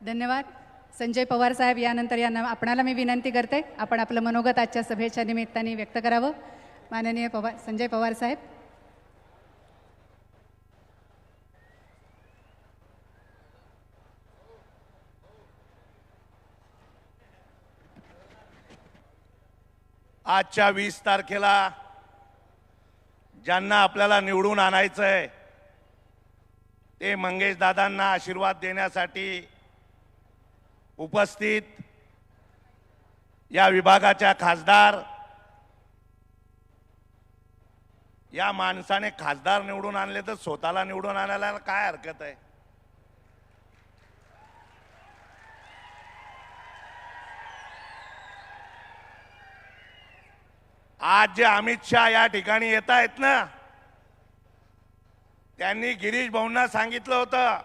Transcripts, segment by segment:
धन्यवाद. संजय पवार साहेब यानंतर यांना आपणाला मी विनंती करते आपण आपलं मनोगत आजच्या सभेच्या निमित्ताने व्यक्त करावं. माननीय पवार संजय पवार साहेब. आजच्या वीस तारखेला ज्यांना आपल्याला निवडून आणायचं आहे ते मंगेश दादांना आशीर्वाद देण्यासाठी उपस्थित या विभागाच्या खासदार या माणसाने खासदार निवडून आणले तर स्वतःला निवडून आणायला काय हरकत आहे? आज जे अमित शहा या ठिकाणी येत आहेत ना त्यांनी गिरीश भाऊंना सांगितलं होतं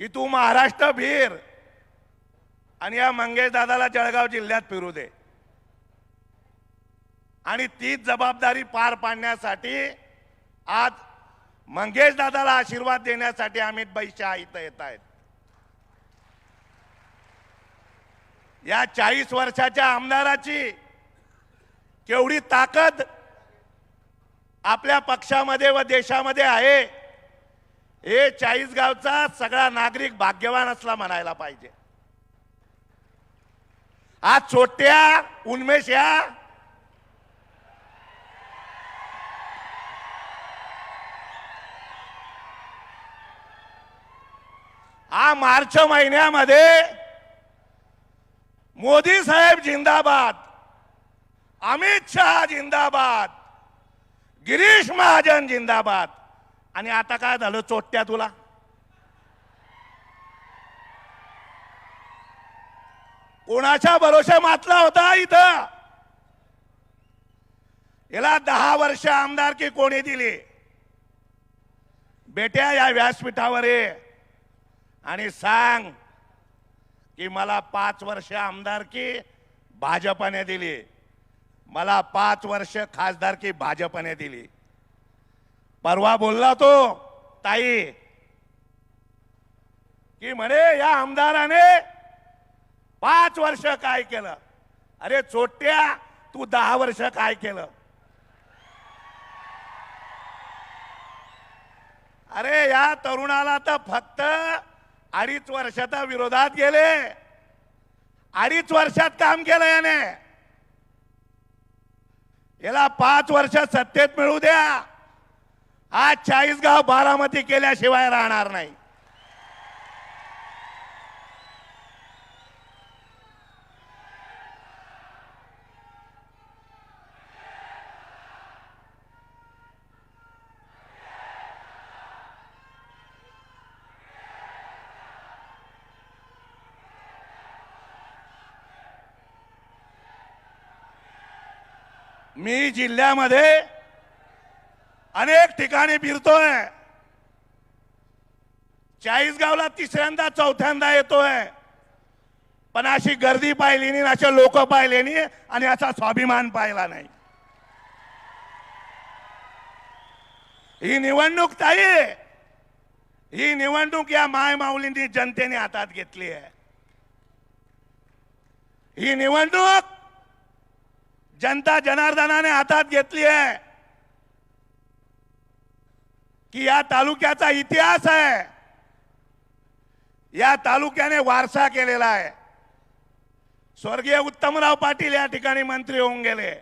की तू महाराष्ट्र फिर आणि या मंगेश दादाला जळगाव जिल्ह्यात फिरू दे. आणि तीच जबाबदारी पार पाडण्यासाठी आज मंगेश दादाला आशीर्वाद देण्यासाठी अमित भाई शहा इथं येत आहेत. या चाळीस वर्षाच्या आमदाराची केवढी ताकद आपल्या पक्षामध्ये व देशामध्ये आहे हे चाळीसगावचा सगळा नागरिक भाग्यवान असला म्हणायला पाहिजे. आज चोट्या उन्मेष या हा मार्च महिन्यामध्ये मोदी साहेब जिंदाबाद अमित शहा जिंदाबाद गिरीश महाजन जिंदाबाद. आणि आता काय झालं? चोट्या तुला. कोणाच्या भरोशा मातला होता इथं? याला दहा वर्ष आमदारकी कोणी दिली? बेट्या या व्यासपीठावर ये आणि सांग की मला पाच वर्ष आमदारकी भाजपने दिली. मला पाच वर्ष खासदारकी भाजपने दिली. परवा बोलला तो ताई की म्हणे या आमदाराने पाच वर्ष काय केलं? अरे चोट्या तू दहा वर्ष काय केलं? अरे या तरुणाला तर फक्त अडीच वर्षाचा विरोधात गेले. अडीच वर्षात काम केलं याने. याला पाच वर्ष सत्तेत मिळू द्या. आज चाळीसगाव बारामती केल्याशिवाय राहणार नाही. मी जिल्ह्यामध्ये अनेक ठिकाणी फिरतोय. चाळीसगावला तिसऱ्यांदा चौथ्यांदा येतोय. पण अशी गर्दी पाहिली नाही असे लोक पाहिले नाही आणि असा स्वाभिमान पाहिला नाही. ही निवडणूक ताई ही निवडणूक या मायमाऊलींनी जनतेने हातात घेतली आहे. ही निवडणूक जनता जनार्दनाने हातात घेतली आहे की या तालुक्याचा इतिहास आहे. या तालुक्याने वारसा केलेला आहे. स्वर्गीय उत्तमराव पाटील या ठिकाणी मंत्री होऊन गेले.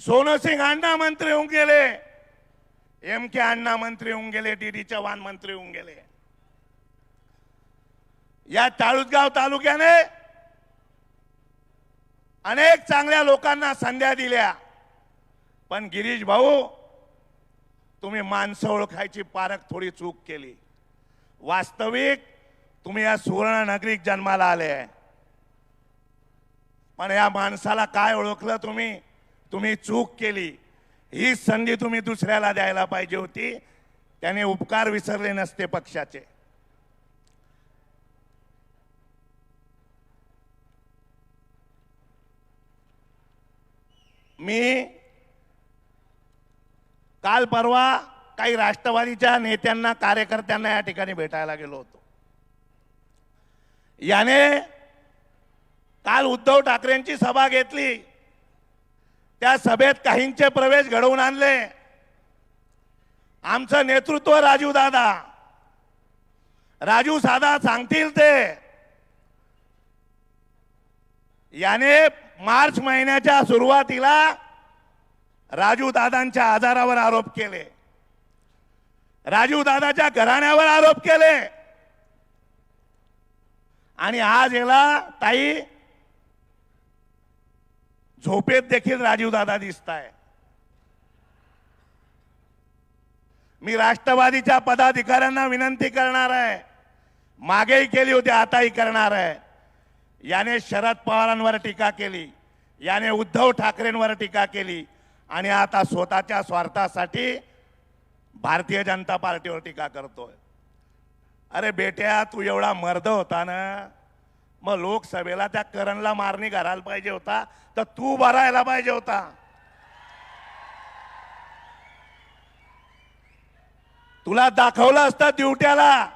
सोनसिंग अण्णा मंत्री होऊन गेले. एम के अण्णा मंत्री होऊन गेले. डी डी चव्हाण मंत्री होऊन गेले. या चाळूसगाव तालुक्याने अनेक चांगल्या लोकांना संध्या दिल्या. पण गिरीश भाऊ तुम्ही माणसं ओळखायची पारख थोडी चूक केली. वास्तविक तुम्ही या सुवर्ण नागरिक जन्माला आले पण या माणसाला काय ओळखलं तुम्ही? तुम्ही चूक केली. ही संधी तुम्ही दुसऱ्याला द्यायला पाहिजे होती. त्याने उपकार विसरले नसते पक्षाचे. मी काल परवा काही राष्ट्रवादीच्या नेत्यांना कार्यकर्त्यांना या ठिकाणी भेटायला गेलो होतो. याने काल उद्धव ठाकरेंची सभा घेतली. त्या सभेत काहींचे प्रवेश घडवून आणले. आमचं नेतृत्व राजू दादा. राजू साधा सांगतील ते. याने मार्च महिन्याच्या सुरुवातीला राजू दादांच्या आजारावर आरोप केले. राजू दादाच्या घराण्यावर आरोप केले. आणि आज याला ताई झोपेत देखील राजीव दादा दिसताय. मी राष्ट्रवादीच्या पदाधिकाऱ्यांना विनंती करणार आहे. मागेही केली होती आताही करणार आहे. याने शरद पवारांवर टीका केली याने उद्धव ठाकरेंवर टीका केली आणि आता स्वतःच्या स्वार्थासाठी भारतीय जनता पार्टीवर टीका करतोय. अरे बेट्या तू एवढा मर्द होता ना मग लोकसभेला त्या करणला मारणी घालायला पाहिजे होता तर तू भरायला पाहिजे होता. तुला दाखवलं असतं ड्युट्याला.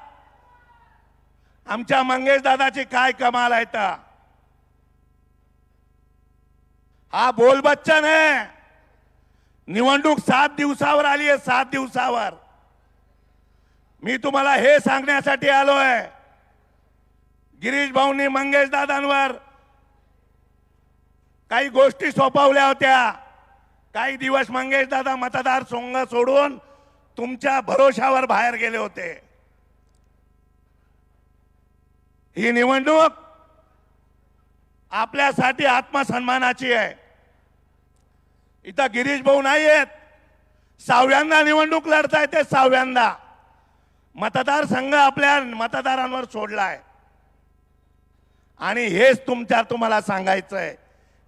आमच्या मंगेश दादाची काय कमाल आहे तर हा बोल बच्चन आहे निवडणूक सात दिवसावर आली आहे सात दिवसावर. मी तुम्हाला हे सांगण्यासाठी आलोय गिरीश भाऊंनी मंगेश दादांवर काही गोष्टी सोपवल्या होत्या. काही दिवस मंगेश दादा मतदार संघ सोडून तुमच्या भरोशावर बाहेर गेले होते. ही निवडणूक आपल्यासाठी आत्मसन्मानाची आहे. इथं गिरीश भाऊ नाही आहेत. सहाव्यांदा निवडणूक लढताय ते सहाव्यांदा. मतदारसंघ आपल्या मतदारांवर सोडलाय. आणि हेच तुमच्या तुम्हाला सांगायचं आहे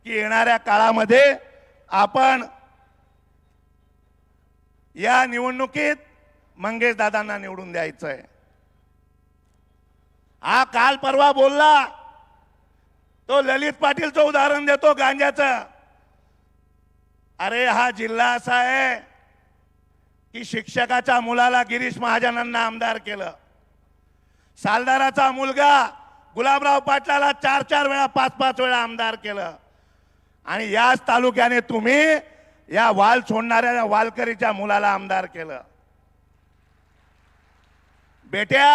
की येणाऱ्या काळामध्ये आपण या निवडणुकीत मंगेश दादांना निवडून द्यायचं आहे हा काल परवा बोलला. तो ललित पाटीलचं उदाहरण देतो गांजाचं अरे हा जिल्हा असा आहे की शिक्षकाच्या मुलाला गिरीश महाजनांना आमदार केलं. सालदाराचा मुलगा गुलाबराव पाटलाला चार चार वेळा पाच पाच वेळा आमदार केलं. आणि याच तालुक्याने तुम्ही या वाल सोडणाऱ्या वालकरीच्या मुलाला आमदार केलं. बेट्या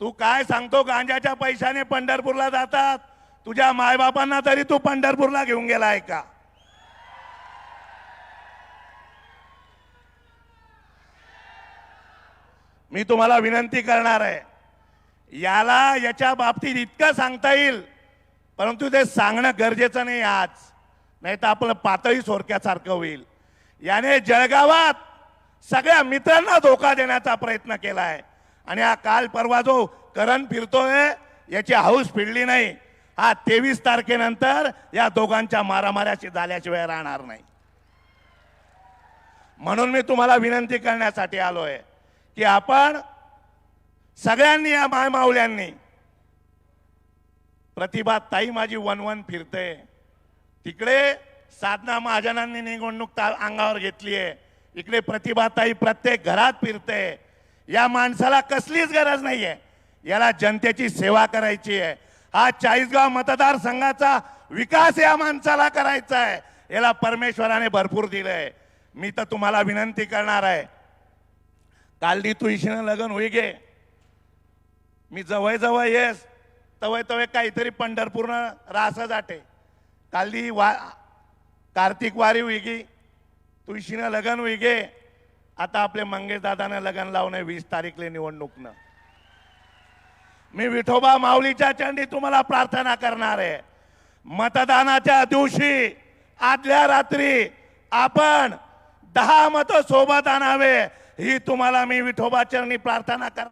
तू काय सांगतो? गांजाच्या पैशाने पंढरपूरला जातात. तुझ्या मायबापांना तरी तू पंढरपूरला घेऊन गेलाय का? मी तुम्हाला विनंती करणार आहे. याला याच्या बाबतीत इतकं सांगता येईल. परंतु ते सांगणं गरजेचं नाही आज. नाही तर आपलं पातळी सोरक्यासारखं होईल. याने जळगावात सगळ्या मित्रांना धोका देण्याचा प्रयत्न केला आहे आणि हा काल परवा जो करण फिरतोय याची हाऊस फिरली नाही. हा तेवीस तारखेनंतर या दोघांच्या मारामाऱ्याशी झाल्याशिवाय राहणार नाही. म्हणून मी तुम्हाला विनंती करण्यासाठी आलोय की आपण सगळ्यांनी या मायमावल्यांनी प्रतिभा ताई माझी वन वन फिरते. तिकडे साधना महाजनांनी निवडणूक अंगावर घेतली आहे इकडे प्रतिभाताई प्रत्येक घरात फिरते. या माणसाला कसलीच गरज नाहीये. याला जनतेची सेवा करायची आहे. हा चाळीसगाव मतदारसंघाचा विकास या माणसाला करायचा आहे. याला परमेश्वराने भरपूर दिलंय. मी तर तुम्हाला विनंती करणार आहे. कालदी तू लग्न होई गे. मी जवळ जवळ येस तवय तवय काहीतरी पंढरपूरनं रास जाटे कालदी वा कार्तिक वारी होई गी. तुळशीनं लग्न होई गे. आता आपले मंगेश दादानं लगन लावणं वीस तारीखले निवडणूकनं मी विठोबा माऊलीच्या चंडी तुम्हाला प्रार्थना करणार आहे. मतदानाच्या दिवशी आदल्या रात्री आपण दहा मतं सोबत आणावे ही तुम्हाला मी विठोबा चरणी प्रार्थना कर